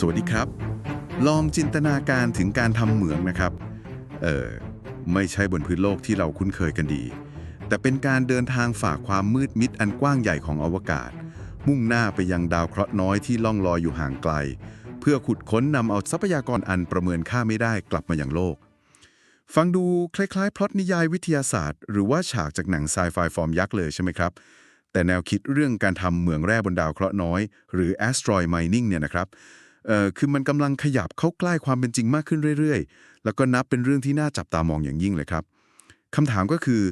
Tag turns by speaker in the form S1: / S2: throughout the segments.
S1: สวัสดีครับ ลองจินตนาการถึงการทำเหมืองนะครับ เออไม่ใช่บนพื้นโลกที่เราคุ้นเคยกันดี แต่เป็นการเดินทางฝ่าความมืดมิดอันกว้างใหญ่ของอวกาศ มุ่งหน้าไปยังดาวเคราะห์น้อยที่ล่องลอยอยู่ห่างไกล เพื่อขุดค้นนำเอาทรัพยากรอันประเมินค่าไม่ได้กลับมาอยังโลก ฟังดูคล้ายๆพล็อตนิยายวิทยาศาสตร์ หรือว่าฉากจากหนังไซไฟฟอร์มยักษ์เลยใช่ไหมครับแต่แนวคิดเรื่องการทำเหมืองแร่บนดาวเคราะห์น้อย หรือ asteroid mining เนี่ยนะครับ เอ่อคือมันกำลังขยับเข้าใกล้ความเป็นจริงมากขึ้นเรื่อยๆ แล้วก็นับเป็นเรื่องที่น่าจับตามองอย่างยิ่งเลยครับคำถามก็คือ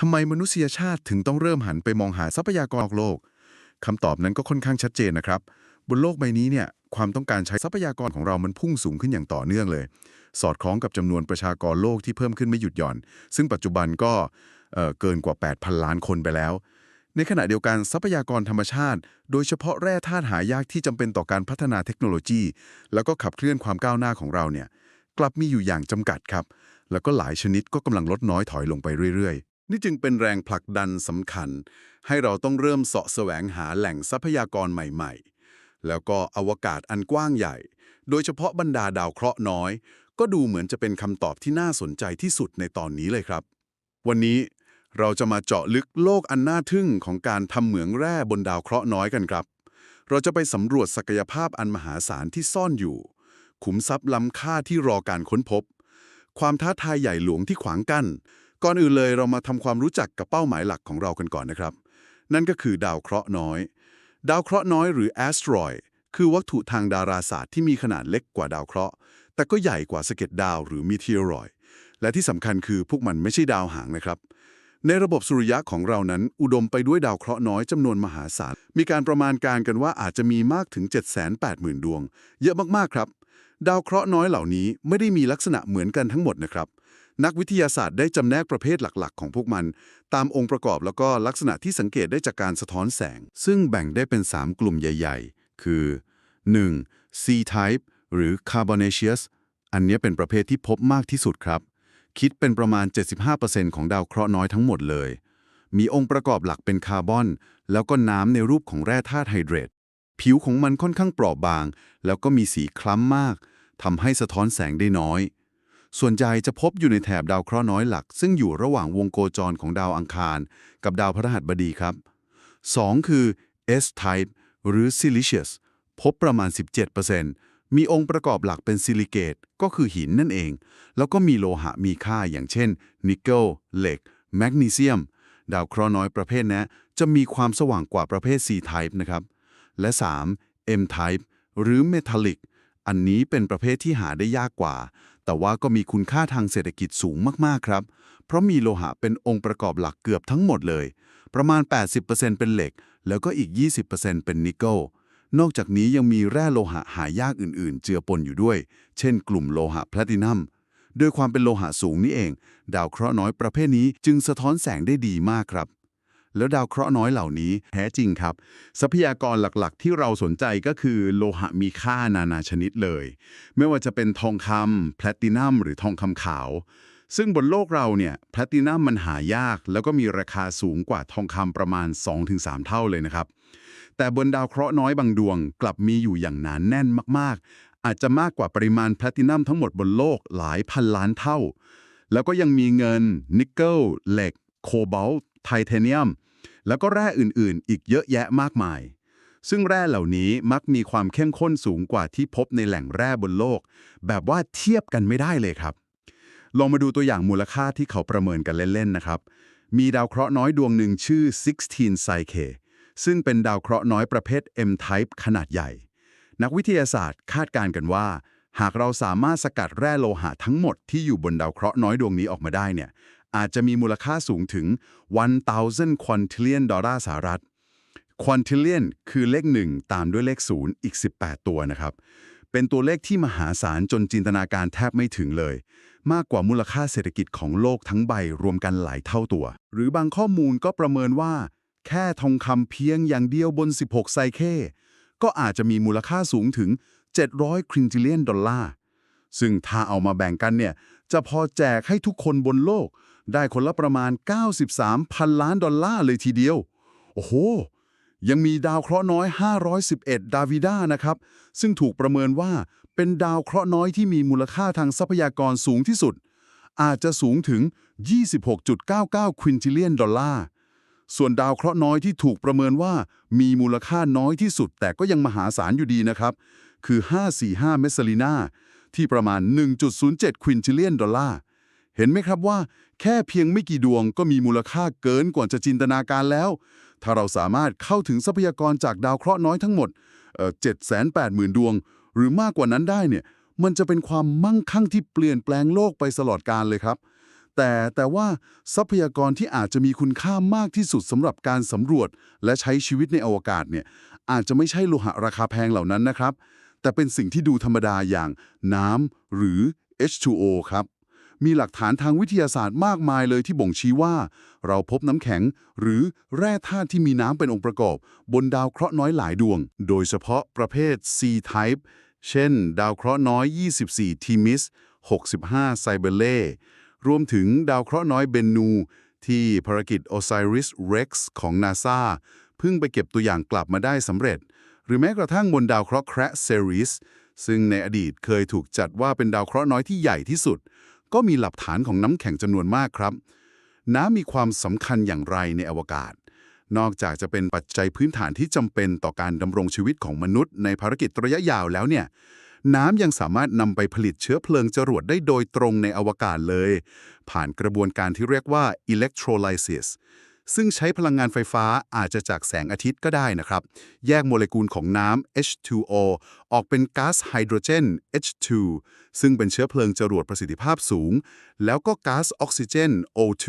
S1: ทำไมมนุษยชาติถึงต้องเริ่มหันไปมองหาทรัพยากรโลกคำตอบนั้นก็ค่อนข้างชัดเจนนะครับ บนโลกใบนี้เนี่ยความต้องการใช้ทรัพยากรของเรามันพุ่งสูงขึ้นอย่างต่อเนื่องเลย สอดคล้องกับจำนวนประชากรโลกที่เพิ่มขึ้นไม่หยุดหย่อน ซึ่งปัจจุบันก็เเกินกว่า 8,000 ล้านคนไปแล้ว ในขณะเดียวกันทรัพยากรธรรมชาติ โดยเฉพาะแร่ธาตุหายากที่จำเป็นต่อการพัฒนาเทคโนโลยี แล้วก็ขับเคลื่อนความก้าวหน้าของเราเนี่ยกลับมีอยู่อย่างจำกัดครับ แล้วก็หลายชนิดก็กำลังลดน้อยถอยลงไปเรื่อยๆ นี่จึงเป็นแรงผลักดันสำคัญ ให้เราต้องเริ่มเสาะแสวงหาแหล่งทรัพยากรใหม่ ๆ แล้วก็อวกาศอันกว้างใหญ่ โดยเฉพาะบรรดาดาวเคราะห์น้อย ก็ดูเหมือนจะเป็นคำตอบที่น่าสนใจที่สุดในตอนนี้เลยครับ วันนี้ เราจะมาเจาะลึกโลกอันน่าทึ่งของการทำเหมืองแร่บนดาวเคราะห์น้อยกันครับ เราจะไปสำรวจศักยภาพอันมหาศาลที่ซ่อนอยู่ ขุมทรัพย์ล้ำค่าที่รอการค้นพบ ความท้าทายใหญ่หลวงที่ขวางกั้น ก่อนอื่นเลยเรามาทำความรู้จักกับเป้าหมายหลักของเรากันก่อนนะครับ นั่นก็คือดาวเคราะห์น้อย ดาวเคราะห์น้อยหรือ asteroid คือวัตถุทางดาราศาสตร์ที่มีขนาดเล็กกว่าดาวเคราะห์แต่ก็ใหญ่กว่าสะเก็ดดาวหรือ meteoroid และที่สำคัญคือพวกมันไม่ใช่ดาวหางนะครับ ในระบบสุริยะของเรานั้น อุดมไปด้วยดาวเคราะห์น้อยจำนวนมหาศาล มีการประมาณการกันว่าอาจจะมีมากถึง 780,000 ดวง เยอะมากๆครับ ดาวเคราะห์น้อยเหล่านี้ไม่ได้มีลักษณะเหมือนกันทั้งหมดนะครับ นักวิทยาศาสตร์ได้จำแนกประเภทหลักๆ ของพวกมัน ตามองค์ประกอบแล้วก็ลักษณะที่สังเกตได้จากการสะท้อนแสง ซึ่งแบ่งได้เป็น 3 กลุ่มใหญ่ ๆ คือ 1. C-type หรือ carbonaceous อันนี้เป็นประเภทที่พบมากที่สุดครับ คิดเป็นประมาณ 75%ของดาวเคราะห์น้อยทั้งหมดเลย มีองค์ประกอบหลักเป็นคาร์บอน แล้วก็น้ำในรูปของแร่ธาตุไฮเดรต ผิวของมันค่อนข้างเปราะบาง แล้วก็มีสีคล้ำมากทำให้สะท้อนแสงได้น้อย ส่วนใหญ่จะพบอยู่ในแถบดาวเคราะห์น้อยหลัก ซึ่งอยู่ระหว่างวงโคจรของดาวอังคาร กับดาวพฤหัสบดีครับ 2 คือ S-type หรือ Silicious พบประมาณ 17% มีองค์ประกอบหลักเป็นซิลิเกตก็คือหินนั่นเอง แล้วก็มีโลหะมีค่าอย่างเช่น นิกเกิล เหล็ก แมกนีเซียม ดาวเคราะห์น้อยประเภทนี้จะมีความสว่างกว่าประเภท C-type นะครับ และ 3. M-type หรือ Metallic อันนี้เป็นประเภทที่หาได้ยากกว่า แต่ว่าก็มีคุณค่าทางเศรษฐกิจสูงมากๆครับ เพราะมีโลหะเป็นองค์ประกอบหลักเกือบทั้งหมดเลย ประมาณ 80%เป็นเหล็ก แล้วก็อีก 20%เป็นนิกเกิล นอกจากนี้ยังมีแร่โลหะหายากอื่น ๆ เจือปนอยู่ด้วย เช่นกลุ่มโลหะแพลตินัมด้วยความเป็นโลหะสูงนี่เอง ดาวเคราะห์น้อยประเภทนี้จึงสะท้อนแสงได้ดีมากครับ แล้วดาวเคราะห์น้อยเหล่านี้แท้จริงครับ ทรัพยากรหลักๆ ที่เราสนใจก็คือโลหะมีค่านานาชนิดเลย ไม่ว่าจะเป็นทองคำแพลตินัมหรือทองคำขาว ซึ่งบนโลกเราเนี่ยแพลตินัมมันหายาก แล้วก็มีราคาสูงกว่าทองคำประมาณ 2-3 เท่าเลยนะครับ แต่บนดาวเคราะห์น้อยบางดวงกลับมีอยู่อย่างหนานแน่นมากๆ อาจจะมากกว่าปริมาณแพลตินัมทั้งหมดบนโลกหลายพันล้านเท่า แล้วก็ยังมีเงิน นิกเกิลเหล็ก โคบอลต์ไทเทเนียม แล้วก็แร่อื่นๆ อีกเยอะแยะมากมาย ซึ่งแร่เหล่านี้มักมีความเข้มข้นสูงกว่าที่พบในแหล่งแร่บนโลก แบบว่าเทียบกันไม่ได้เลยครับ ลองมาดูตัวอย่างมูลค่าที่เขาประเมินกันเล่นๆนะครับมีดาวเคราะห์น้อยดวงหนึ่งชื่อ 16 Psyche ซึ่งเป็นดาวเคราะห์น้อยประเภท M-type ขนาดใหญ่ นักวิทยาศาสตร์คาดการณ์กันว่า หากเราสามารถสกัดแร่โลหะทั้งหมดที่อยู่บนดาวเคราะห์น้อยดวงนี้ออกมาได้เนี่ยอาจจะมีมูลค่าสูงถึง 1,000 quintillion ดอลลาร์สหรัฐ quintillion คือเลข 1 ตามด้วยเลข 0 อีก 18 ตัวนะครับ เป็นตัวเลขที่มหาศาลจนจินตนาการแทบไม่ถึงเลย มากกว่ามูลค่าเศรษฐกิจของโลกทั้งใบรวมกันหลายเท่าตัว หรือบางข้อมูลก็ประเมินว่า แค่ทองคำเพียงอย่างเดียวบน 16 ไซเค ก็อาจจะมีมูลค่าสูงถึง 700 ครินจิเลียนดอลลาร์ ซึ่งถ้าเอามาแบ่งกันเนี่ย จะพอแจกให้ทุกคนบนโลก ได้คนละประมาณ 93 พันล้านดอลลาร์เลยทีเดียว โอ้โห
S2: ยังมีดาวเคราะห์น้อย 511 ดาวิด้านะครับ ซึ่งถูกประเมินว่าเป็นดาวเคราะห์น้อยที่มีมูลค่าทางทรัพยากรสูงที่สุด อาจจะสูงถึง 26.99 ควินจิเลียนดอลลาร์ ส่วนดาวเคราะห์น้อยที่ถูกประเมินว่ามีมูลค่าน้อยที่สุดแต่ก็ยังมหาศาลอยู่ดีนะครับ คือ 545 เมสซาลีนาที่ประมาณ 1.07 ควินจิเลียนดอลลาร์ เห็นไหมครับว่า แค่เพียงไม่กี่ดวงก็มีมูลค่าเกินกว่าจะจินตนาการแล้ว ถ้าเราสามารถเข้าถึงทรัพยากรจากดาวเคราะห์น้อยทั้งหมดเอ่อ780,000 ดวง หรือมากกว่านั้นได้เนี่ย มันจะเป็นความมั่งคั่งที่เปลี่ยนแปลงโลกไปตลอดกาลเลยครับ แต่แต่ว่าทรัพยากรที่อาจจะมีคุณค่ามากที่สุดสำหรับการสำรวจ และใช้ชีวิตในอวกาศเนี่ยอาจจะไม่ใช่โลหะราคาแพงเหล่านั้นนะครับ แต่เป็นสิ่งที่ดูธรรมดาอย่างน้ำหรือ H2O ครับมีหลักฐานทางวิทยาศาสตร์มากมายเลยที่บ่งชี้ว่า เราพบน้ำแข็ง หรือแร่ธาตุที่มีน้ำเป็นองค์ประกอบ บนดาวเคราะห์น้อยหลายดวง โดยเฉพาะประเภท C-type เช่น ดาวเคราะห์น้อย 24ทีมิส 65 ไซเบเล่ รวมถึงดาวเคราะห์น้อยเบนนู ที่ภารกิจ Osiris Rex ของ NASA เพิ่งไปเก็บตัวอย่างกลับมาได้สำเร็จ หรือแม้กระทั่งบนดาวเคราะห์แคระเซริสซึ่งในอดีตเคยถูกจัดว่าเป็นดาวเคราะห์น้อยที่ใหญ่ที่สุด ก็มีหลักฐานของน้ำแข็งจำนวนมากครับ น้ำมีความสำคัญอย่างไรในอวกาศ นอกจากจะเป็นปัจจัยพื้นฐานที่จำเป็นต่อการดำรงชีวิตของมนุษย์ในภารกิจระยะยาวแล้วเนี่ย น้ำยังสามารถนำไปผลิตเชื้อเพลิงจรวดได้โดยตรงในอวกาศเลย ผ่านกระบวนการที่เรียกว่า electrolysis ซึ่งใช้พลังงานไฟฟ้าอาจจะจากแสงอาทิตย์ก็ได้นะครับ แยกโมเลกุลของน้ำ H2O ออกเป็นก๊าซไฮโดรเจน H2 ซึ่งเป็นเชื้อเพลิงจรวดประสิทธิภาพสูง แล้วก็ก๊าซออกซิเจน O2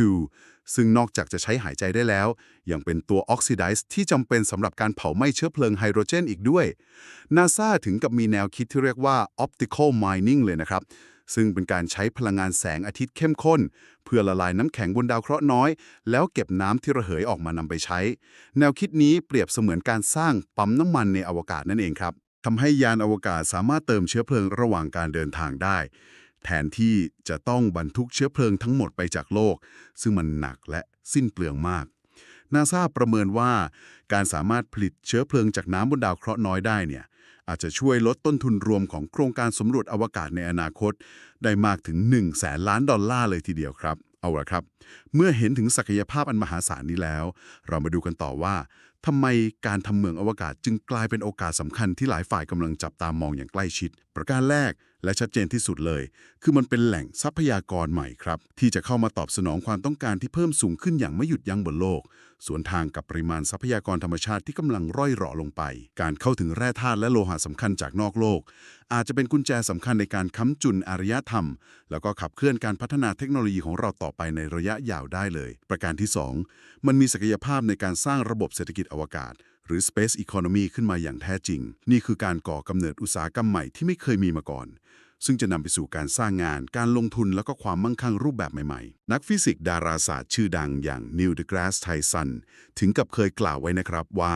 S2: ซึ่งนอกจากจะใช้หายใจได้แล้ว ยังเป็นตัวออกซิไดซ์ที่จำเป็นสำหรับการเผาไหม้เชื้อเพลิงไฮโดรเจนอีกด้วย นาซาถึงกับมีแนวคิดที่เรียกว่า optical mining เลยนะครับ ซึ่งเป็นการใช้พลังงานแสงอาทิตย์เข้มข้น เพื่อละลายน้ำแข็งบนดาวเคราะห์น้อย แล้วเก็บน้ำที่ระเหยออกมานำไปใช้ แนวคิดนี้เปรียบเสมือนการสร้างปั๊มน้ำมันในอวกาศนั่นเองครับทำให้ยานอวกาศสามารถเติมเชื้อเพลิงระหว่างการเดินทางได้ แทนที่จะต้องบรรทุกเชื้อเพลิงทั้งหมดไปจากโลก ซึ่งมันหนักและสิ้นเปลืองมากนาซาประเมินว่าการสามารถผลิตเชื้อเพลิงจากน้ำบนดาวเคราะห์น้อยได้เนี่ยอาจจะช่วยลดต้นทุนรวมของโครงการสำรวจอวกาศในอนาคต ได้มากถึง1แสนล้านดอลลาร์เลยทีเดียวครับ เอาละครับ เมื่อเห็นถึงศักยภาพอันมหาศาลนี้แล้ว เรามาดูกันต่อว่าทำไมการทำเมืองอวกาศจึงกลายเป็นโอกาสสำคัญที่หลายฝ่ายกำลังจับตามองอย่างใกล้ชิด ประการแรกและชัดเจนที่สุดเลย คือมันเป็นแหล่งทรัพยากรใหม่ครับ ที่จะเข้ามาตอบสนองความต้องการที่เพิ่มสูงขึ้นอย่างไม่หยุดยั้งบนโลก สวนทางกับปริมาณทรัพยากรธรรมชาติที่กำลังร่อยหรอลงไป การเข้าถึงแร่ธาตุและโลหะสำคัญจากนอกโลก อาจจะเป็นกุญแจสำคัญในการค้ำจุนอารยธรรม แล้วก็ขับเคลื่อนการพัฒนาเทคโนโลยีของเราต่อไปในระยะยาวได้เลย ประการที่ 2 มันมีศักยภาพในการสร้างระบบเศรษฐกิจอวกาศ หรือ Space Economy ขึ้นมาอย่างแท้จริง นี่คือการก่อกำเนิดอุตสาหกรรมใหม่ที่ไม่เคยมีมาก่อน ซึ่งจะนำไปสู่การสร้างงาน การลงทุนแล้วก็ความมั่งคั่งรูปแบบใหม่ๆ นักฟิสิกส์ดาราศาสตร์ชื่อดังอย่างนิวเด g กราสไทสันถึงกับเคยกล่าวไว้นะครับว่า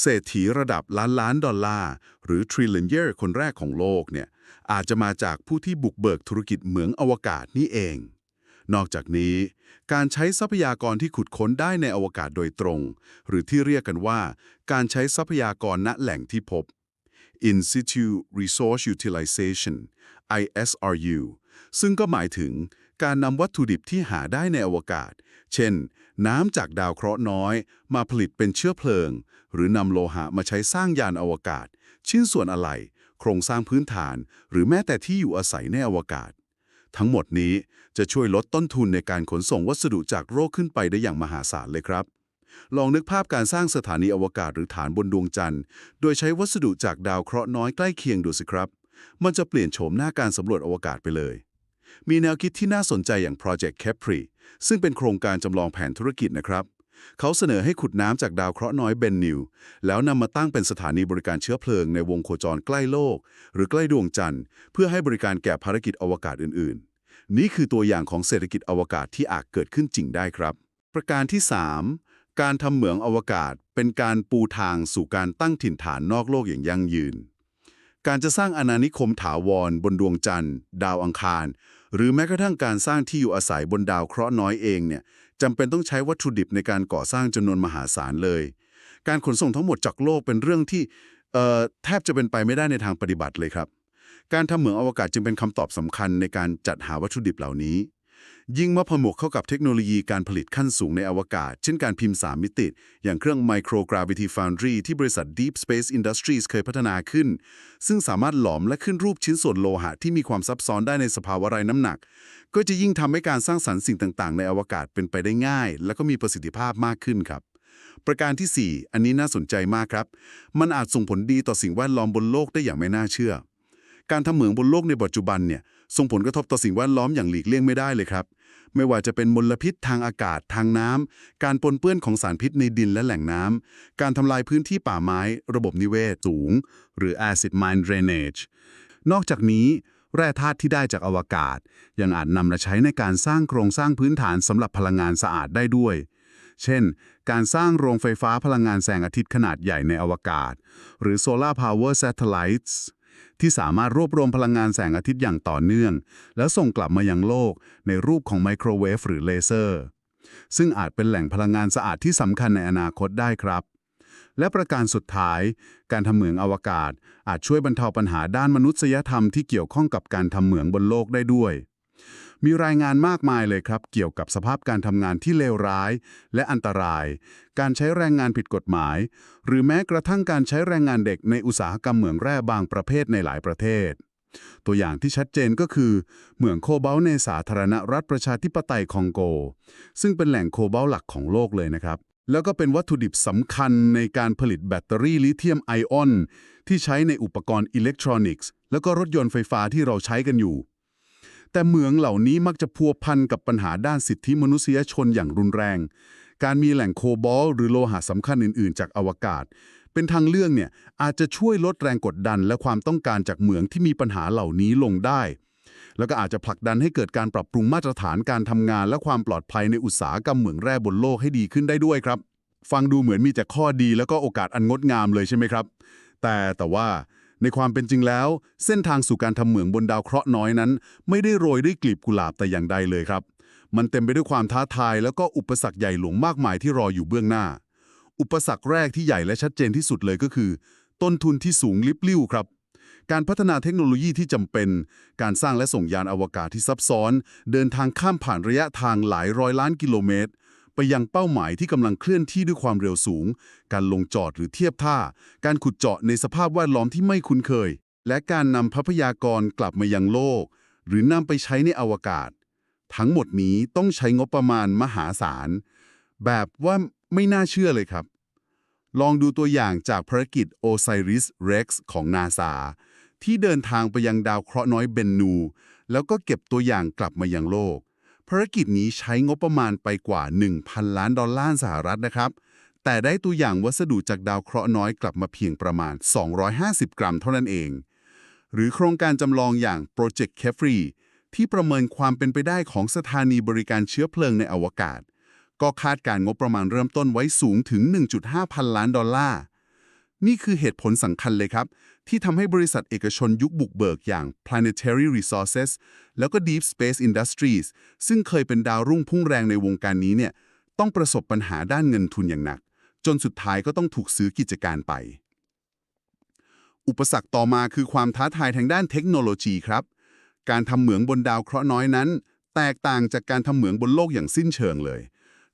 S2: เศรษฐีระดับล้านล้านดอลลาร์ หรือทริลเลนเยอร์คนแรกของโลกเนี่ยอาจจะมาจากผู้ที่บุกเบิกธุรกิจเหมืองอวกาศนี่เอง นอกจากนี้ การใช้ทรัพยากรที่ขุดค้นได้ในอวกาศโดยตรง หรือที่เรียกกันว่า การใช้ทรัพยากรณแหล่งที่พบ In situ resource utilization ISRU ซึ่งก็หมายถึงการนำวัตถุดิบที่หาได้ในอวกาศ เช่น น้ำจากดาวเคราะห์น้อย มาผลิตเป็นเชื้อเพลิง หรือนำโลหะมาใช้สร้างยานอวกาศ ชิ้นส่วนอะไหล่ โครงสร้างพื้นฐาน หรือแม้แต่ที่อยู่อาศัยในอวกาศ ทั้งหมดนี้จะช่วยลดต้นทุนในการขนส่งวัสดุจากโลกขึ้นไปได้อย่างมหาศาลเลยครับ ลองนึกภาพการสร้างสถานีอวกาศหรือฐานบนดวงจันทร์ โดยใช้วัสดุจากดาวเคราะห์น้อยใกล้เคียงดูสิครับ มันจะเปลี่ยนโฉมหน้าการสำรวจอวกาศไปเลย มีแนวคิดที่น่าสนใจอย่าง Project Capri ซึ่งเป็นโครงการจำลองแผนธุรกิจนะครับเขาเสนอให้ขุดน้ำจากดาวเคราะห์น้อยเบนนิว แล้วนำมาตั้งเป็นสถานีบริการเชื้อเพลิงในวงโคจรใกล้โลก หรือใกล้ดวงจันทร์ เพื่อให้บริการแก่ภารกิจอวกาศอื่นๆ นี่คือตัวอย่างของเศรษฐกิจอวกาศที่อาจเกิดขึ้นจริงได้ครับ ประการที่ 3 การทำเหมืองอวกาศเป็นการปูทางสู่การตั้งถิ่นฐานนอกโลกอย่างยั่งยืน การจะสร้างอาณานิคมถาวร บนดวงจันทร์ ดาวอังคาร หรือแม้กระทั่งการสร้างที่อยู่อาศัยบนดาวเคราะห์น้อยเองเนี่ยจำเป็นต้องใช้วัตถุดิบในการก่อสร้างจำนวนมหาศาลเลย การขนส่งทั้งหมดจากโลกเป็นเรื่องที่เอ่อแทบจะเป็นไปไม่ได้ในทางปฏิบัติเลยครับ การทำเหมืองอวกาศจึงเป็นคำตอบสำคัญในการจัดหาวัตถุดิบเหล่านี้ ยิ่งเมื่อผนวกเข้ากับเทคโนโลยีการผลิตขั้นสูงในอวกาศ เช่นการพิมพ์ 3 มิติ อย่างเครื่อง Microgravity Foundry ที่บริษัท Deep Space Industries เคยพัฒนาขึ้น ซึ่งสามารถหลอมและขึ้นรูปชิ้นส่วนโลหะที่มีความซับซ้อนได้ในสภาวะไร้น้ำหนัก ก็จะยิ่งทำให้การสร้างสรรค์สิ่งต่าง ๆ ในอวกาศเป็นไปได้ง่าย และก็มีประสิทธิภาพมากขึ้นครับประการทีสี่4 อันนี้น่าสนใจมากครับ มันอาจส่งผลดีต่อสิ่งแวดล้อมบนโลกได้อย่างไม่น่าเชื่อ การทำเหมืองบนโลกในปัจจุบันเนี่ยส่งผลกระทบต่อสิ่งแวดล้อมอย่างหลีกเลี่ยงไม่ได้เลยครับ ไม่ว่าจะเป็นมลพิษทางอากาศทางน้ำการปนเปื้อนของสารพิษในดินและแหล่งน้ำการทำลายพื้นที่ป่าไม้ ระบบนิเวศสูง หรือ acid mine drainage นอกจากนี้แร่ธาตุที่ได้จากอวกาศ ยังอาจนำมาใช้ในการสร้างโครงสร้างพื้นฐานสำหรับพลังงานสะอาดได้ด้วย เช่น การสร้างโรงไฟฟ้าพลังงานแสงอาทิตย์ขนาดใหญ่ในอวกาศ หรือ Solar Power Satellites ที่สามารถรวบรวมพลังงานแสงอาทิตย์อย่างต่อเนื่อง แล้วส่งกลับมายังโลกในรูปของไมโครเวฟหรือเลเซอร์ ซึ่งอาจเป็นแหล่งพลังงานสะอาดที่สำคัญในอนาคตได้ครับ และประการสุดท้าย การทำเหมืองอวกาศ อาจช่วยบรรเทาปัญหาด้านมนุษยธรรมที่เกี่ยวข้องกับการทำเหมืองบนโลกได้ด้วย มีรายงานมากมายเลยครับ เกี่ยวกับสภาพการทำงานที่เลวร้าย และอันตราย การใช้แรงงานผิดกฎหมาย หรือแม้กระทั่งการใช้แรงงานเด็กในอุตสาหกรรมเหมืองแร่บางประเภทในหลายประเทศ ตัวอย่างที่ชัดเจนก็คือ เหมืองโคบอลในสาธารณรัฐประชาธิปไตยคองโก ซึ่งเป็นแหล่งโคบอลหลักของโลกเลยนะครับแล้วก็เป็นวัตถุดิบสำคัญในการผลิตแบตเตอรี่ลิเธียมไอออน ที่ใช้ในอุปกรณ์อิเล็กทรอนิกส์ แล้วก็รถยนต์ไฟฟ้าที่เราใช้กันอยู่ แต่เหมืองเหล่านี้มักจะพัวพันกับปัญหาด้านสิทธิมนุษยชนอย่างรุนแรง การมีแหล่งโคบอลหรือโลหะสำคัญอื่น ๆ จากอวกาศ เป็นทางเลือกเนี่ยอาจจะช่วยลดแรงกดดันและความต้องการจากเหมืองที่มีปัญหาเหล่านี้ลงได้ แล้วก็อาจจะผลักดันให้เกิดการปรับปรุงมาตรฐานการทำงาน และความปลอดภัยในอุตสาหกรรมเหมืองแร่บนโลกให้ดีขึ้นได้ด้วยครับ ฟังดูเหมือนมีแต่ข้อดีแล้วก็โอกาสอันงดงามเลยใช่ไหมครับ แต่แต่ว่า ในความเป็นจริงแล้ว เส้นทางสู่การทำเหมืองบนดาวเคราะห์น้อยนั้น ไม่ได้โรยด้วยกลีบกุหลาบแต่อย่างใดเลยครับ มันเต็มไปด้วยความท้าทายแล้วก็อุปสรรคใหญ่หลวงมากมายที่รออยู่เบื้องหน้า อุปสรรคแรกที่ใหญ่และชัดเจนที่สุดเลยก็คือ ต้นทุนที่สูงลิบลิ่วครับ การพัฒนาเทคโนโลยีที่จำเป็น การสร้างและส่งยานอวกาศที่ซับซ้อน เดินทางข้ามผ่านระยะทางหลายร้อยล้านกิโลเมตร ไปยังเป้าหมายที่กำลังเคลื่อนที่ด้วยความเร็วสูง การลงจอดหรือเทียบท่า การขุดเจาะในสภาพแวดล้อมที่ไม่คุ้นเคย และการนำทรัพยากรกลับมายังโลก หรือนำไปใช้ในอวกาศ ทั้งหมดนี้ต้องใช้งบประมาณมหาศาล แบบว่าไม่น่าเชื่อเลยครับ ลองดูตัวอย่างจากภารกิจ Osiris Rex ของ NASA ที่เดินทางไปยังดาวเคราะห์น้อยเบนนู แล้วก็เก็บตัวอย่างกลับมายังโลก ภารกิจนี้ใช้งบประมาณไปกว่า 1,000 ล้านดอลลาร์สหรัฐนะครับ แต่ได้ตัวอย่างวัสดุจากดาวเคราะห์น้อยกลับมาเพียงประมาณ 250 กรัมเท่านั้นเอง หรือโครงการจำลองอย่าง Project c a f r e ที่ประเมินความเป็นไปได้ของสถานีบริการเชื้อเพลิงในอวกาศ ก็คาดการงบประมาณเริ่มต้นไว้สูงถึง 1.5 พันล้านดอลลาร์ นี่คือเหตุผลสำคัญเลยครับ ที่ทำให้บริษัทเอกชนยุคบุกเบิกอย่าง Planetary Resources แล้วก็ Deep Space Industries ซึ่งเคยเป็นดาวรุ่งพุ่งแรงในวงการนี้เนี่ยต้องประสบปัญหาด้านเงินทุนอย่างหนัก จนสุดท้ายก็ต้องถูกซื้อกิจการไป อุปสรรคต่อมาคือความท้าทายทางด้านเทคโนโลยีครับ การทำเหมืองบนดาวเคราะห์น้อยนั้น แตกต่างจากการทำเหมืองบนโลกอย่างสิ้นเชิงเลย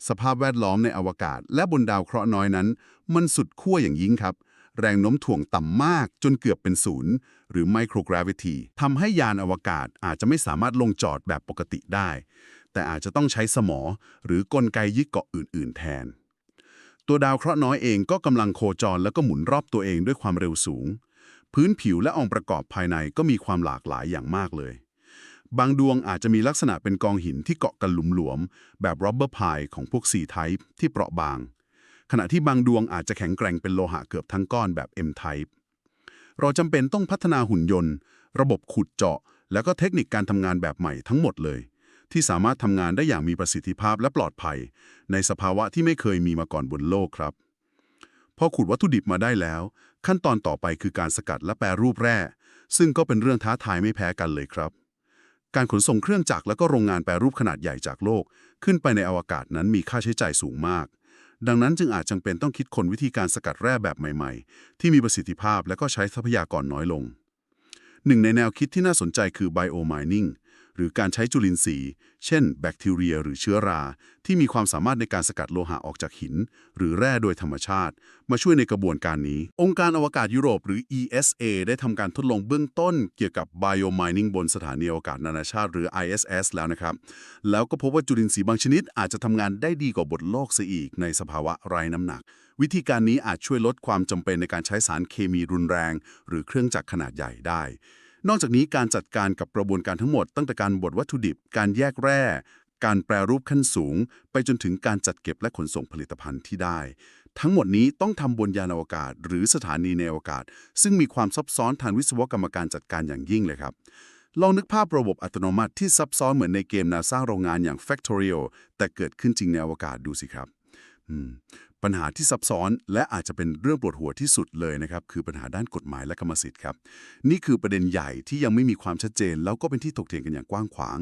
S2: สภาพแวดล้อมในอวกาศ และบนดาวเคราะห์น้อยนั้น มันสุดขั้วอย่างยิ่งครับ แรงโน้มถ่วงต่ำมากจนเกือบเป็นศูนย์หรือไมโครกราวิตีทำให้ยานอวกาศอาจจะไม่สามารถลงจอดแบบปกติได้ แต่อาจจะต้องใช้สมอ หรือกลไกยึดเกาะอื่น ๆ แทน ตัวดาวเคราะห์น้อยเองก็กำลังโคจรแล้วก็หมุนรอบตัวเองด้วยความเร็วสูง พื้นผิวและองค์ประกอบภายในก็มีความหลากหลายอย่างมากเลย บางดวงอาจจะมีลักษณะเป็นกองหินที่เกาะกันหลุมหลวม แบบ rubber pie ของพวก C-type ที่เปราะบาง ขณะที่บางดวงอาจจะแข็งแกร่งเป็นโลหะเกือบทั้งก้อนแบบ M-type เราจำเป็นต้องพัฒนาหุ่นยนต์ ระบบขุดเจาะ แล้วก็เทคนิคการทำงานแบบใหม่ทั้งหมดเลย ที่สามารถทำงานได้อย่างมีประสิทธิภาพและปลอดภัย ในสภาวะที่ไม่เคยมีมาก่อนบนโลกครับ พอขุดวัตถุดิบมาได้แล้ว ขั้นตอนต่อไปคือการสกัดและแปรรูปแร่ ซึ่งก็เป็นเรื่องท้าทายไม่แพ้กันเลยครับ การขนส่งเครื่องจักรและก็โรงงานแปรรูปขนาดใหญ่จากโลก ขึ้นไปในอวกาศนั้นมีค่าใช้จ่ายสูงมาก ดังนั้นจึงอาจจำเป็นต้องคิดค้นวิธีการสกัดแร่แบบใหม่ๆ ที่มีประสิทธิภาพและก็ใช้ทรัพยากรน้อยลง หนึ่งในแนวคิดที่น่าสนใจคือ biomining หรือการใช้จุลินทรีย์ เช่น แบคทีเรียหรือเชื้อรา ที่มีความสามารถในการสกัดโลหะออกจากหิน หรือแร่โดยธรรมชาติ มาช่วยในกระบวนการนี้ องค์การอวกาศยุโรปหรือ ESA ได้ทำการทดลองเบื้องต้นเกี่ยวกับ biomining บนสถานีอวกาศนานาชาติหรือ ISS แล้วนะครับ แล้วก็พบว่าจุลินทรีย์บางชนิดอาจจะทำงานได้ดีกว่าบนโลกเสียอีกในสภาวะไร้น้ำหนัก วิธีการนี้อาจช่วยลดความจำเป็นในการใช้สารเคมีรุนแรง หรือเครื่องจักรขนาดใหญ่ได้ นอกจากนี้การจัดการกับกระบวนการทั้งหมด ตั้งแต่การบดวัตถุดิบ การแยกแร่ การแปรรูปขั้นสูง ไปจนถึงการจัดเก็บและขนส่งผลิตภัณฑ์ที่ได้ ทั้งหมดนี้ต้องทำบนยานอวกาศ หรือสถานีในอวกาศ ซึ่งมีความซับซ้อนทางวิศวกรรมการจัดการอย่างยิ่งเลยครับลองนึกภาพระบบอัตโนมัติที่ซับซ้อนเหมือนในเกมนาสร้าโรงงานอย่าง Factorial แต่เกิดขึ้นจริงในอวกาศดูสิครับ ปัญหาที่ซับซ้อนและอาจจะเป็นเรื่องปวดหัวที่สุดเลยนะครับ คือปัญหาด้านกฎหมายและกรรมสิทธิ์ครับ นี่คือประเด็นใหญ่ที่ยังไม่มีความชัดเจน แล้วก็เป็นที่ถกเถียงกันอย่างกว้างขวาง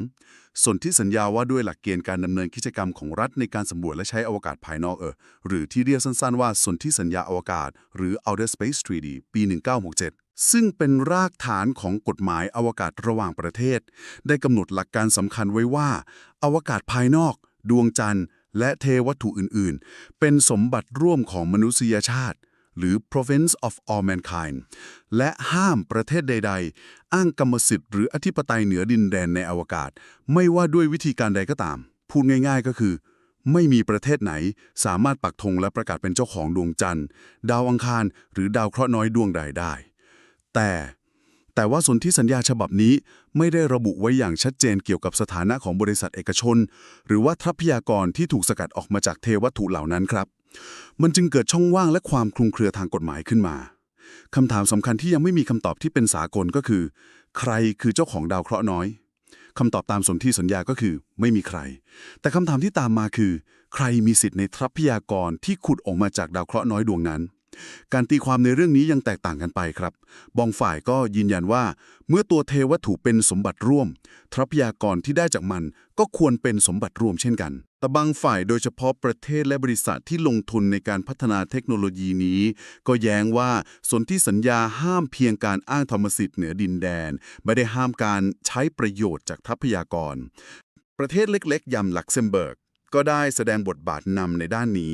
S2: ส่วนที่สัญญาว่าด้วยหลักเกณฑ์การดำเนินกิจกรรมของรัฐในการสำรวจและใช้อวกาศภายนอกเออหรือที่เรียกสั้นๆว่าส่วนธิสัญญาอวกาศ หรือ Outer Space Treaty ปี 1967ซึ่งเป็นรากฐานของกฎหมายอวกาศระหว่างประเทศ ได้กำหนดหลักการสำคัญไว้ว่า อวกาศภายนอก ดวงจันทร์ และเทวัตถุอื่นๆ เป็นสมบัติร่วมของมนุษยชาติ หรือ province of all mankind และห้ามประเทศใด ๆ อ้างกรรมสิทธิ์หรืออธิปไตยเหนือดินแดนในอวกาศ ไม่ว่าด้วยวิธีการใดก็ตาม พูดง่าย ๆ ก็คือ ไม่มีประเทศไหนสามารถปักธงและประกาศเป็นเจ้าของดวงจันทร์ ดาวอังคาร หรือดาวเคราะห์น้อยดวงใดได้ แต่ แต่ว่าสนธิสัญญาฉบับนี้ไม่ได้ระบุไว้อย่างชัดเจนเกี่ยวกับสถานะของบริษัทเอกชน หรือว่าทรัพยากรที่ถูกสกัดออกมาจากเทวัตถุเหล่านั้นครับ มันจึงเกิดช่องว่างและความคลุมเครือทางกฎหมายขึ้นมาคำถามสำคัญที่ยังไม่มีคำตอบที่เป็นสากลก็คือ ใครคือเจ้าของดาวเคราะห์น้อยคำตอบตามสนธิสัญญาก็คือไม่มีใคร แต่คำถามที่ตามมาคือ ใครมีสิทธิ์ในทรัพยากรที่ขุดออกมาจากดาวเคราะห์น้อยดวงนั้น การตีความในเรื่องนี้ยังแตกต่างกันไปครับบางฝ่ายก็ยืนยันว่า เมื่อตัวเทวัตถุเป็นสมบัติร่วม ทรัพยากรที่ได้จากมันก็ควรเป็นสมบัติร่วมเช่นกัน แต่บางฝ่ายโดยเฉพาะประเทศและบริษัทที่ลงทุนในการพัฒนาเทคโนโลยีนี้ ก็แย้งว่าสนธิสัญญาห้ามเพียงการอ้างธรรมสิทธิ์เหนือดินแดน ไม่ได้ห้ามการใช้ประโยชน์จากทรัพยากร ประเทศเล็กๆยำลักเซมเบิร์ก ก็ได้แสดงบทบาทนำในด้านนี้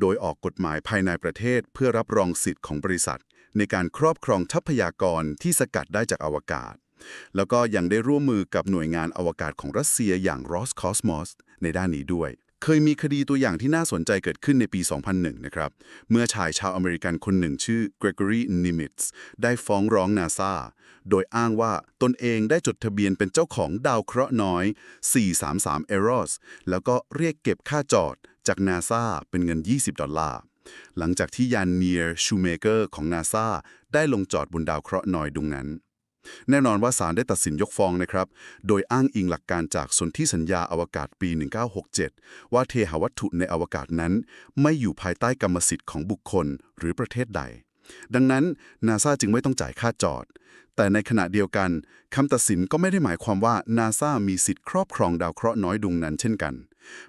S2: โดยออกกฎหมายภายในประเทศเพื่อรับรองสิทธิ์ของบริษัท ในการครอบครองทรัพยากรที่สกัดได้จากอวกาศ แล้วก็ยังได้ร่วมมือกับหน่วยงานอวกาศของรัสเซียอย่าง Roscosmos ในด้านนี้ด้วย เคยมีคดีตัวอย่างที่น่าสนใจเกิดขึ้นในปี 2001 นะครับ เมื่อชายชาวอเมริกันคนหนึ่งชื่อ Gregory Nimitz ได้ฟ้องร้องนาซาโดยอ้างว่าตนเองได้จดทะเบียนเป็นเจ้าของดาวเคราะห์น้อย 433 Eros แล้วก็เรียกเก็บค่าจอดจากนาซาเป็นเงิน 20 ดอลลาร์ หลังจากที่ยานเนียร์ชูเมเกอร์ของนาซาได้ลงจอดบนดาวเคราะห์น้อยดวงนั้น แน่นอนว่าศาลได้ตัดสินยกฟ้องนะครับ โดยอ้างอิงหลักการจากสนธิสัญญาอวกาศปี 1967 ว่าเทหวัตถุในอวกาศนั้น ไม่อยู่ภายใต้กรรมสิทธิ์ของบุคคลหรือประเทศใด ดังนั้นนาซาจึงไม่ต้องจ่ายค่าจอด แต่ในขณะเดียวกันคำตัดสินก็ไม่ได้หมายความว่านาซามีสิทธิ์ครอบครองดาวเคราะห์น้อยดวงนั้นเช่นกัน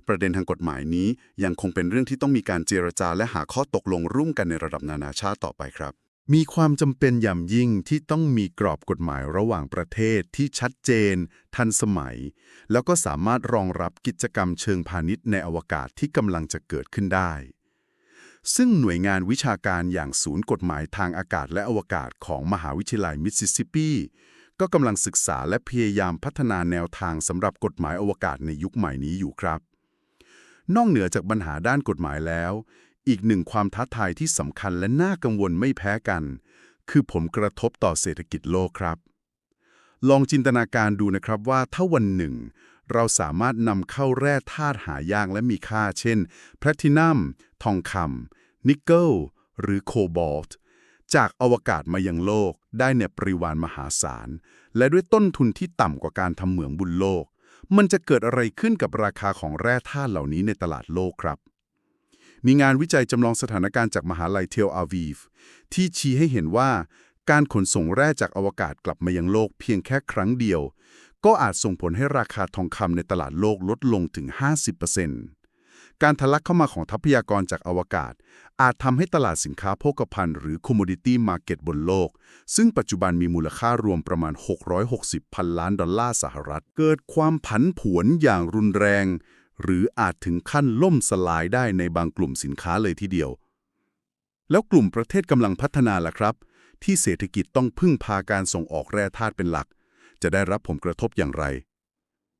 S2: ประเด็นทางกฎหมายนี้ยังคงเป็นเรื่องที่ต้องมีการเจรจาและหาข้อตกลงร่วมกันในระดับนานาชาติต่อไปครับ มีความจำเป็นอย่างยิ่งที่ต้องมีกรอบกฎหมายระหว่างประเทศที่ชัดเจน ทันสมัย แล้วก็สามารถรองรับกิจกรรมเชิงพาณิชย์ในอวกาศที่กำลังจะเกิดขึ้นได้ ซึ่งหน่วยงานวิชาการอย่างศูนย์กฎหมายทางอากาศและอวกาศของมหาวิทยาลัยมิสซิสซิปปีก็กำลังศึกษาและพยายามพัฒนาแนวทางสำหรับกฎหมายอวกาศในยุคใหม่นี้อยู่ครับ นอกเหนือจากปัญหาด้านกฎหมายแล้ว อีกหนึ่งความท้าทายที่สำคัญและน่ากังวลไม่แพ้กัน คือผลกระทบต่อเศรษฐกิจโลกครับ ลองจินตนาการดูนะครับว่าถ้าวันหนึ่ง เราสามารถนำเข้าแร่ธาตุหายากและมีค่า เช่นแพลทินัม ทองคำนิกเกิล หรือโคบอลต์จากอวกาศมายังโลกได้ในปริมาณมหาศาล และด้วยต้นทุนที่ต่ำกว่าการทำเหมืองบุญโลก มันจะเกิดอะไรขึ้นกับราคาของแร่ธาตุเหล่านี้ในตลาดโลกครับ มีงานวิจัยจำลองสถานการณ์จากมหาลัยเทลอาวีฟที่ชี้ให้เห็นว่าการขนส่งแร่จากอวกาศกลับมายังโลกเพียงแค่ครั้งเดียว ก็อาจส่งผลให้ราคาทองคำในตลาดโลกลดลงถึง 50%การทะลักเข้ามาของทรัพยากรจากอวกาศ อาจทำให้ตลาดสินค้าโภคภัณฑ์หรือ commodity market บนโลก ซึ่งปัจจุบันมีมูลค่ารวมประมาณ 660 พันล้านดอลลาร์สหรัฐ เกิดความผันผวนอย่างรุนแรง หรืออาจถึงขั้นล่มสลายได้ในบางกลุ่มสินค้าเลยทีเดียว แล้วกลุ่มประเทศกำลังพัฒนาล่ะครับ ที่เศรษฐกิจต้องพึ่งพาการส่งออกแร่ธาตุเป็นหลัก จะได้รับผลกระทบอย่างไร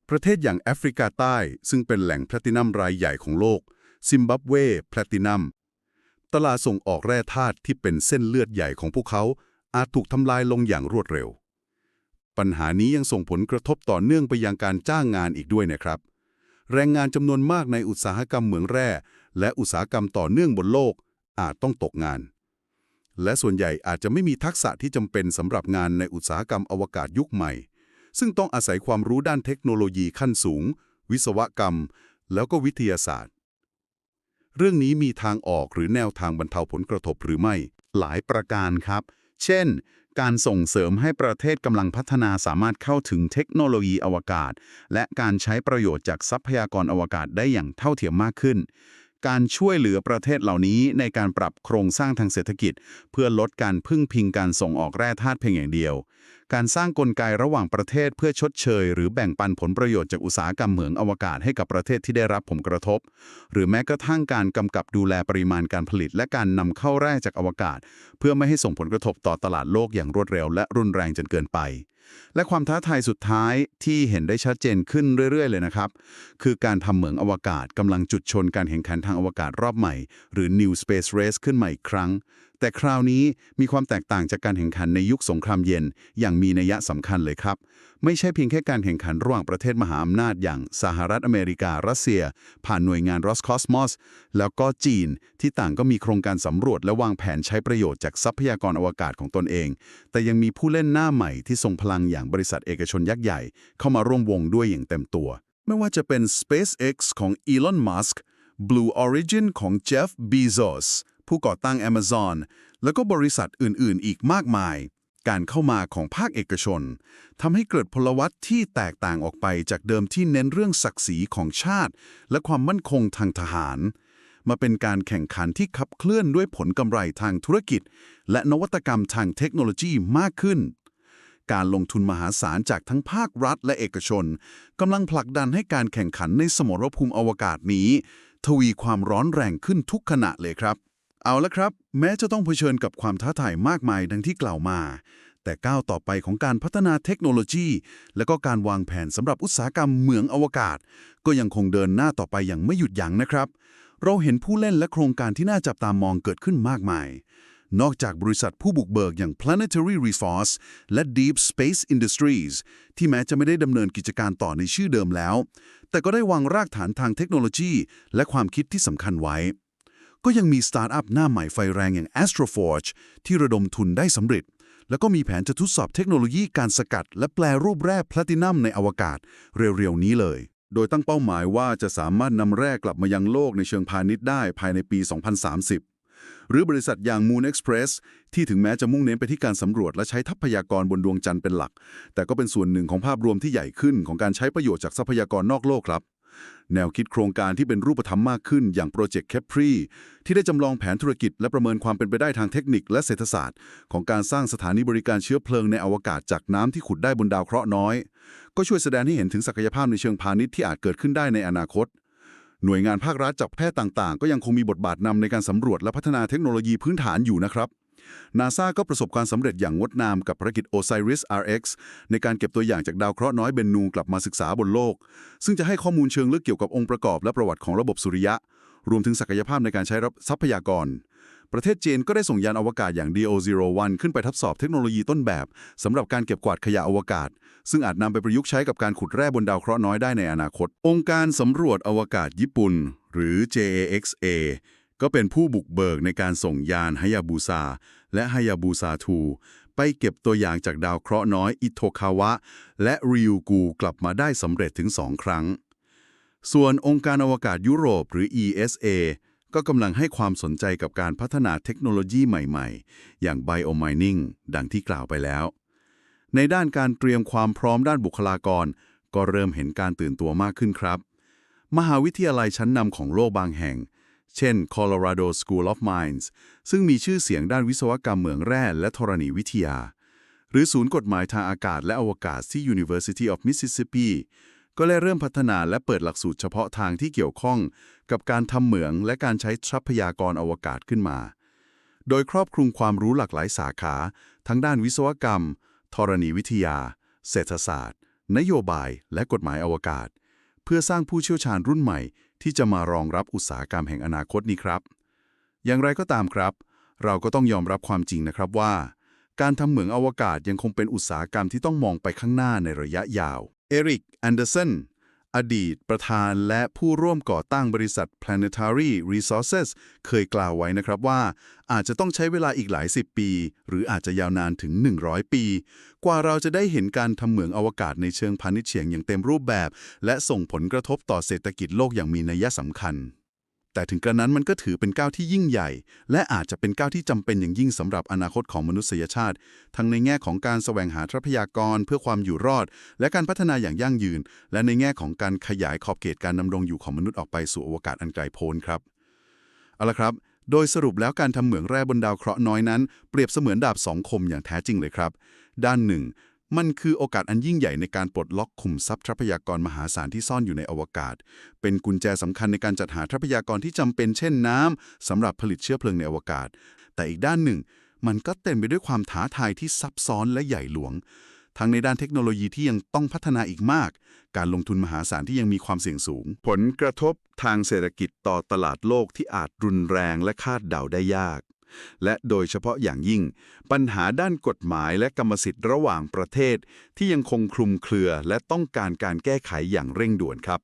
S2: ประเทศอย่างแอฟริกาใต้ ซึ่งเป็นแหล่งแพลตินัมรายใหญ่ของโลกซิมบับเวแพลตินัม ตลาดส่งออกแร่ธาตุที่เป็นเส้นเลือดใหญ่ของพวกเขาอาจถูกทำลายลงอย่างรวดเร็ว ปัญหานี้ยังส่งผลกระทบต่อเนื่องไปยังการจ้างงานอีกด้วยนะครับ แรงงานจำนวนมากในอุตสาหกรรมเหมืองแร่ และอุตสาหกรรมต่อเนื่องบนโลก อาจต้องตกงาน และส่วนใหญ่อาจจะไม่มีทักษะที่จำเป็นสำหรับงานในอุตสาหกรรมอวกาศยุคใหม่ ซึ่งต้องอาศัยความรู้ด้านเทคโนโลยีขั้นสูง วิศวกรรม แล้วก็วิทยาศาสตร์ เรื่องนี้มีทางออกหรือแนวทางบรรเทาผลกระทบหรือไม่ หลายประการครับ เช่น การส่งเสริมให้ประเทศกำลังพัฒนาสามารถเข้าถึงเทคโนโลยีอวกาศ และการใช้ประโยชน์จากทรัพยากรอวกาศได้อย่างเท่าเทียมมากขึ้น การช่วยเหลือประเทศเหล่านี้ในการปรับโครงสร้างทางเศรษฐกิจ เพื่อลดการพึ่งพิงการส่งออกแร่ธาตุเพียงอย่างเดียว การสร้างกลไกระหว่างประเทศเพื่อชดเชย หรือแบ่งปันผลประโยชน์จากอุตสาหกรรมเหมืองอวกาศให้กับประเทศที่ได้รับผลกระทบ หรือแม้กระทั่งการกำกับดูแลปริมาณการผลิต และการนำเข้าแร่จากอวกาศ เพื่อไม่ให้ส่งผลกระทบต่อตลาดโลกอย่างรวดเร็ว และรุนแรงจนเกินไป และความท้าทายสุดท้ายที่เห็นได้ชัดเจนขึ้นเรื่อย ๆ เลยนะครับ คือการทำเหมืองอวกาศกำลังจุดชนการแข่งขันทางอวกาศรอบใหม่ หรือ New Space Race ขึ้นใหม่อีกครั้ง แต่คราวนี้มีความแตกต่างจากการแข่งขันในยุคสงครามเย็น อย่างมีนัยสำคัญเลยครับ ไม่ใช่เพียงแค่การแข่งขันระหว่างประเทศมหาอำนาจอย่างสหรัฐอเมริการัสเซีย ผ่านหน่วยงาน Roscosmos แล้วก็จีน ที่ต่างก็มีโครงการสำรวจและวางแผนใช้ประโยชน์จากทรัพยากรอวกาศของตนเอง แต่ยังมีผู้เล่นหน้าใหม่ที่ทรงพลังอย่างบริษัทเอกชนยักษ์ใหญ่ เข้ามาร่วมวงด้วยอย่างเต็มตัว ไม่ว่าจะเป็น SpaceX ของ Elon Musk Blue Origin ของ Jeff Bezos ผู้ก่อตั้ง Amazon แล้วก็บริษัทอื่น ๆ อีกมากมาย การเข้ามาของภาคเอกชนทำให้เกิดพลวัตที่แตกต่างออกไปจากเดิมที่เน้นเรื่องศักดิ์ศรีของชาติ และความมั่นคงทางทหาร มาเป็นการแข่งขันที่ขับเคลื่อนด้วยผลกำไรทางธุรกิจ และนวัตกรรมทางเทคโนโลยีมากขึ้น การลงทุนมหาศาลจากทั้งภาครัฐและเอกชนกำลังผลักดันให้การแข่งขันในสมรภูมิอวกาศนี้ ทวีความร้อนแรงขึ้นทุกขณะเลยครับ เอาละครับ แม้จะต้องเผชิญกับความท้าทายมากมายดังที่กล่าวมา แต่ก้าวต่อไปของการพัฒนาเทคโนโลยี และก็การวางแผนสำหรับอุตสาหกรรมเหมืองอวกาศ ก็ยังคงเดินหน้าต่อไปอย่างไม่หยุดยั้งนะครับ เราเห็นผู้เล่นและโครงการที่น่าจับตามองเกิดขึ้นมากมาย นอกจากบริษัทผู้บุกเบิกอย่าง Planetary Resource และ Deep Space Industries ที่แม้จะไม่ได้ดำเนินกิจการต่อในชื่อเดิมแล้ว แต่ก็ได้วางรากฐานทางเทคโนโลยี และความคิดที่สำคัญไว้ ก็ยังมีสตาร์ทอัพหน้าใหม่ไฟแรงอย่าง Astroforge ที่ระดมทุนได้สำเร็จ แล้วก็มีแผนจะทดสอบเทคโนโลยีการสกัด และแปลรูปแร่แพลตินัมในอวกาศเร็วๆนี้เลย โดยตั้งเป้าหมายว่าจะสามารถนำแร่กลับมายังโลกในเชิงพาณิชย์ได้ภายในปี 2030หรือบริษัทอย่าง Moon Express ที่ถึงแม้จะมุ่งเน้นไปที่การสำรวจและใช้ทรัพยากรบนดวงจันทร์เป็นหลัก แต่ก็เป็นส่วนหนึ่งของภาพรวมที่ใหญ่ขึ้นของการใช้ประโยชน์จากทรัพยากรนอกโลกครับ แนวคิดโครงการที่เป็นรูปธรรมมากขึ้นอย่างโปรเจกต์แคปรีที่ได้จำลองแผนธุรกิจและประเมินความเป็นไปได้ทางเทคนิคและเศรษฐศาสตร์ ของการสร้างสถานีบริการเชื้อเพลิงในอวกาศจากน้ำที่ขุดได้บนดาวเคราะห์น้อย ก็ช่วยแสดงให้เห็นถึงศักยภาพในเชิงพาณิชย์ที่อาจเกิดขึ้นได้ในอนาคต หน่วยงานภาครัฐจากแพทย์ต่าง ๆ ก็ยังคงมีบทบาทนำในการสำรวจและพัฒนาเทคโนโลยีพื้นฐานอยู่นะครับ นาซาก็ประสบความสำเร็จอย่างงดงามกับภารกิจ OSIRIS RX ในการเก็บตัวอย่างจากดาวเคราะห์น้อยเบนนูกลับมาศึกษาบนโลก ซึ่งจะให้ข้อมูลเชิงลึกเกี่ยวกับองค์ประกอบและประวัติของระบบสุริยะ รวมถึงศักยภาพในการใช้รับทรัพยากร ประเทศจีนก็ได้ส่งยานอวกาศอย่าง DO01 ขึ้นไปทดสอบเทคโนโลยีต้นแบบสำหรับการเก็บกวาดขยะอวกาศ ซึ่งอาจนำไปประยุกต์ใช้กับการขุดแร่บนดาวเคราะห์น้อยได้ในอนาคต องค์การสำรวจอวกาศญี่ปุ่น หรือ JAXA ก็เป็นผู้บุกเบิกในการส่งยานฮายาบูซา และฮายาบูซา2ไปเก็บตัวอย่างจากดาวเคราะห์น้อยอิโทคาวะ และริวกูกลับมาได้สำเร็จถึงสองครั้ง ส่วนองค์การอวกาศยุโรปหรือ ESA ก็กำลังให้ความสนใจกับการพัฒนาเทคโนโลยีใหม่ๆ อย่าง Biomining ดังที่กล่าวไปแล้ว ในด้านการเตรียมความพร้อมด้านบุคลากร ก็เริ่มเห็นการตื่นตัวมากขึ้นครับ มหาวิทยาลัยชั้นนำของโลกบางแห่ง เช่น Colorado School of Mines ซึ่งมีชื่อเสียงด้านวิศวกรรมเหมืองแร่และธรณีวิทยา หรือศูนย์กฎหมายทางอากาศและอวกาศที่ University of Mississippi ก็ได้เริ่มพัฒนาและเปิดหลักสูตรเฉพาะทางที่เกี่ยวข้องกับการทำเหมืองและการใช้ทรัพยากรอวกาศขึ้นมา โดยครอบคลุมความรู้หลากหลายสาขา ทั้งด้านวิศวกรรม ธรณีวิทยา เศรษฐศาสตร์ นโยบาย และกฎหมายอวกาศ เพื่อสร้างผู้เชี่ยวชาญรุ่นใหม่ ที่จะมารองรับอุตสาหกรรมแห่งอนาคตนี้ครับ อย่างไรก็ตามครับ เราก็ต้องยอมรับความจริงนะครับว่า การทำเหมืองอวกาศยังคงเป็นอุตสาหกรรมที่ต้องมองไปข้างหน้าในระยะยาว เอริกแอนเดอร์สัน อดีตประธานและผู้ร่วมก่อตั้งบริษัท Planetary Resources เคยกล่าวไว้นะครับว่า อาจจะต้องใช้เวลาอีกหลายสิบปี หรืออาจจะยาวนานถึง 100 ปี กว่าเราจะได้เห็นการทำเหมืองอวกาศในเชิงพาณิชย์เฉียงอย่างเต็มรูปแบบ และส่งผลกระทบต่อเศรษฐกิจโลกอย่างมีนัยสำคัญ แต่ถึงกระนั้นมันก็ถือเป็นก้าวที่ยิ่งใหญ่ และอาจจะเป็นก้าวที่จำเป็นอย่างยิ่งสำหรับอนาคตของมนุษยชาติ ทั้งในแง่ของการแสวงหาทรัพยากรเพื่อความอยู่รอด และการพัฒนาอย่างยั่งยืน และในแง่ของการขยายขอบเขตการดำรงอยู่ของมนุษย์ออกไปสู่อวกาศอันไกลโพ้นครับเอาละครับ โดยสรุปแล้วการทำเหมืองแร่บนดาวเคราะห์น้อยนั้น เปรียบเสมือนดาบสองคมอย่างแท้จริงเลยครับ ด้านหนึ่ง มันคือโอกาสอันยิ่งใหญ่ในการปลดล็อกขุมทรัพย์ทรัพยากรมหาศาลที่ซ่อนอยู่ในอวกาศ เป็นกุญแจสำคัญในการจัดหาทรัพยากรที่จำเป็นเช่นน้ำสำหรับผลิตเชื้อเพลิงในอวกาศ แต่อีกด้านหนึ่ง มันก็เต็มไปด้วยความท้าทายที่ซับซ้อนและใหญ่หลวง ทั้งในด้านเทคโนโลยีที่ยังต้องพัฒนาอีกมาก การลงทุนมหาศาลที่ยังมีความเสี่ยงสูง ผลกระทบทางเศรษฐกิจต่อตลาดโลกที่อาจรุนแรงและคาดเดาได้ยาก และโดยเฉพาะอย่างยิ่ง ปัญหาด้านกฎหมายและกรรมสิทธิ์ระหว่างประเทศ ที่ยังคงคลุมเครือและต้องการการแก้ไขอย่างเร่งด่วนครับ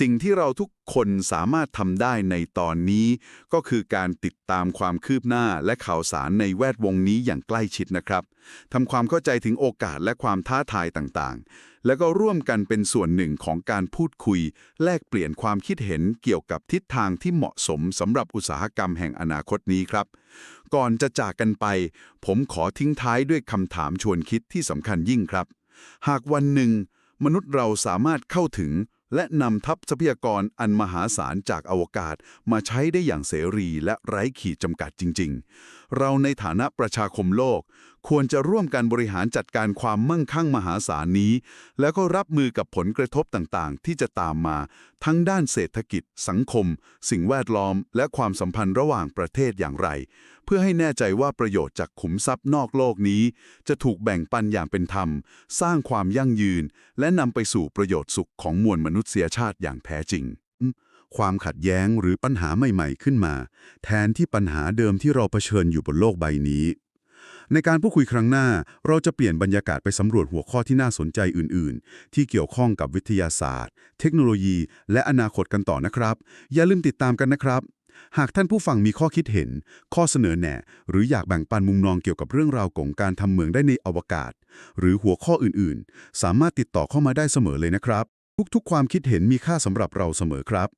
S2: สิ่งที่เราทุกคนสามารถทำได้ในตอนนี้ ก็คือการติดตามความคืบหน้าและข่าวสารในแวดวงนี้อย่างใกล้ชิดนะครับทำความเข้าใจถึงโอกาสและความท้าทายต่างๆ แล้วก็ร่วมกันเป็นส่วนหนึ่งของการพูดคุย แลกเปลี่ยนความคิดเห็นเกี่ยวกับทิศทางที่เหมาะสมสำหรับอุตสาหกรรมแห่งอนาคตนี้ครับ ก่อนจะจากกันไป ผมขอทิ้งท้ายด้วยคำถามชวนคิดที่สำคัญยิ่งครับ หากวันหนึ่ง มนุษย์เราสามารถเข้าถึง และนำทัพทรัพยากรอันมหาศาลจากอวกาศมาใช้ได้อย่างเสรีและไร้ขีดจำกัดจริง ๆ เราในฐานะประชาคมโลก ควรจะร่วมกันบริหารจัดการความมั่งคั่งมหาศาลนี้ แล้วก็รับมือกับผลกระทบต่างๆ ที่จะตามมา ทั้งด้านเศรษฐกิจ สังคม สิ่งแวดล้อม และความสัมพันธ์ระหว่างประเทศอย่างไร เพื่อให้แน่ใจว่าประโยชน์จากขุมทรัพย์นอกโลกนี้ จะถูกแบ่งปันอย่างเป็นธรรม สร้างความยั่งยืน และนำไปสู่ประโยชน์สุขของมวลมนุษยชาติอย่างแท้จริงความขัดแย้งหรือปัญหาใหม่ ๆ ขึ้นมา แทนที่ปัญหาเดิมที่เราเผชิญอยู่บนโลกใบนี้ ในการพูดคุยครั้งหน้า เราจะเปลี่ยนบรรยากาศไปสำรวจหัวข้อที่น่าสนใจอื่น ๆ ที่เกี่ยวข้องกับวิทยาศาสตร์ เทคโนโลยี และอนาคตกันต่อนะครับ อย่าลืมติดตามกันนะครับ หากท่านผู้ฟังมีข้อคิดเห็น ข้อเสนอแนะ หรืออยากแบ่งปันมุมมองเกี่ยวกับเรื่องราวของการทำเมืองได้ในอวกาศ หรือหัวข้ออื่น ๆ สามารถติดต่อเข้ามาได้เสมอเลยนะครับ ทุกๆ ความคิดเห็นมีค่าสำหรับเราเสมอครับ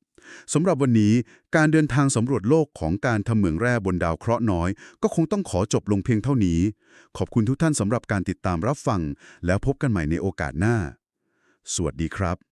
S2: สำหรับวันนี้การเดินทางสำรวจโลกของการทำเหมืองแร่บนดาวเคราะห์น้อย ก็คงต้องขอจบลงเพียงเท่านี้ ขอบคุณทุกท่านสำหรับการติดตามรับฟัง แล้วพบกันใหม่ในโอกาสหน้า สวัสดีครับ